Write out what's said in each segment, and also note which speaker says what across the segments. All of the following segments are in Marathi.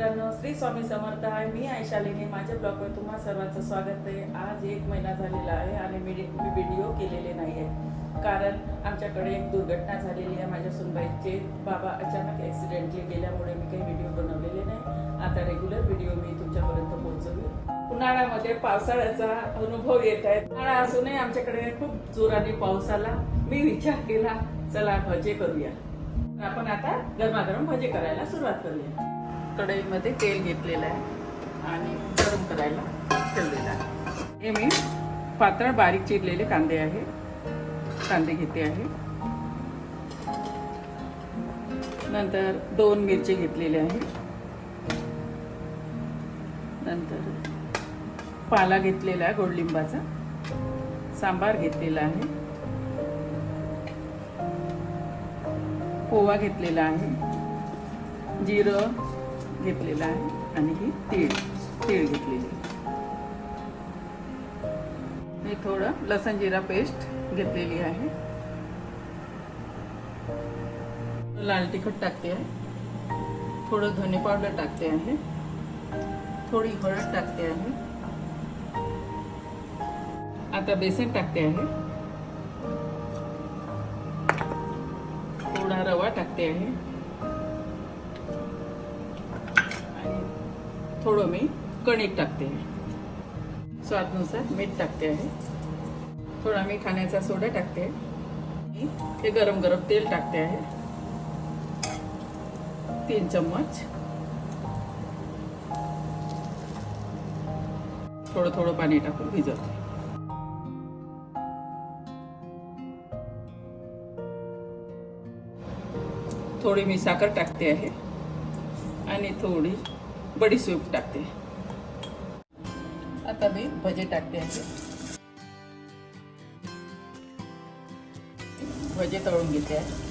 Speaker 1: मित्रांनो श्री स्वामी समर्थ आहे. मी आयशालिनी माझ्या ब्लॉगवर तुम्हा सर्वांचं स्वागत आहे. आज एक महिना झालेला आहे आणि मी मी व्हिडिओ केलेले नाही आहे कारण आमच्याकडे एक दुर्घटना झालेली आहे. माझ्या सुनबाईचे बाबा अचानक ॲक्सिडेंटली गेल्यामुळे मी काही व्हिडिओ बनवलेले नाही. आता रेग्युलर व्हिडिओ मी तुमच्यापर्यंत पोहोचवली. उन्हाळ्यामध्ये पावसाळ्याचा अनुभव येत आहे. उन्हाळा असूनही आमच्याकडे खूप जोराने पाऊस आला. मी विचार केला चला भजे करूया. आपण आता गरमागरम भजे करायला सुरुवात करूया. कढईमध्ये तेल घेतलेलं आहे आणि गरम करायला ठेवलेलं आहे. हे मी पातळ बारीक चिरलेले कांदे आहे. कांदे घेते आहे. नंतर दोन मिरची घेतलेले आहे. नंतर पाला घेतलेला आहे गोडलिंबाचा. सांबार घेतलेला आहे. पोवा घेतलेला आहे. जिरं घेतलेलं आहे आणि ही तीळ तीळ घेतलेली मी थोडं लसण जिरा पेस्ट घेतलेली आहे. लाल तिखट टाकते आहे. थोडं धने पावडर टाकते आहे. थोडी हळद टाकते आहे. आता बेसन टाकते आहे. थोडा रवा टाकते आहे. थोडं मी कणिक टाकते. आहे स्वादनुसार मीठ टाकते आहे. थोडा मी खाण्याचा सोडा टाकते. आहे हे गरम गरम तेल टाकते आहे. तीन चम्मच. थोडं थोडं पाणी टाकून भिजवते. थोडी मी साखर टाकते आहे. आणि थोडी बडीशेप टाकते. आता मी भजे टाकते आहे भजे तळून घेते. आहे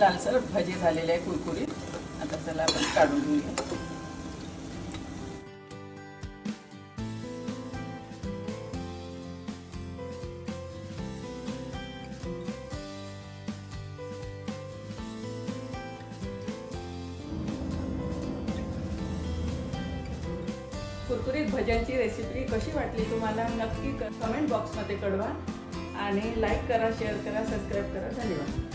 Speaker 1: लालसर भजे झालेले आहे कुरकुरीत. आता चला आपण काढून घेऊया. कुरकुरीत भज्यांची रेसिपी कशी वाटली तुम्हाला नक्की कमेंट बॉक्समध्ये कळवा. आणि लाईक करा शेअर करा सबस्क्राईब करा. धन्यवाद.